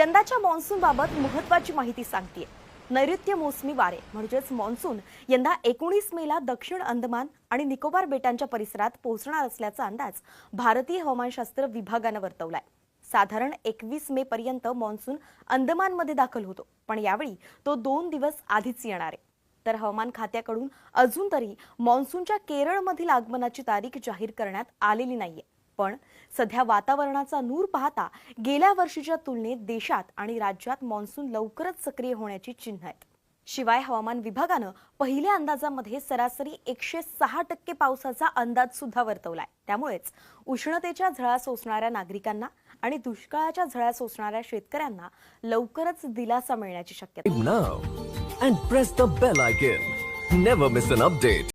यंदाच्या मान्सून बाबत महत्वाची माहिती सांगते नैऋत्य मोसमी वारे म्हणजेच मान्सून यंदा एकोणीस मेला दक्षिण अंदमान आणि निकोबार बेटांच्या परिसरात पोहोचणार असल्याचा अंदाज भारतीय हवामानशास्त्र विभागानं वर्तवलाय. साधारण एकवीस मे पर्यंत मान्सून अंदमानमध्ये दाखल होतो पण यावेळी तो दोन दिवस आधीच येणार आहे. तर हवामान खात्याकडून अजून तरी मान्सूनच्या केरळमधील आगमनाची तारीख जाहीर करण्यात आलेली नाहीये. पण सध्या वातावरणाचा नूर पाहता गेल्या वर्षीच्या तुलनेत देशात आणि राज्यात मान्सून लवकरच सक्रिय होण्याची चिन्ह आहेत. शिवाय हवामान विभागानं पहिल्या अंदाजामध्ये सरासरी एकशे सहा टक्के पावसाचा अंदाज सुद्धा वर्तवलाय. त्यामुळेच उष्णतेच्या झळा सोसणाऱ्या नागरिकांना आणि दुष्काळाच्या झळा सोसणाऱ्या शेतकऱ्यांना लवकरच दिलासा मिळण्याची शक्यता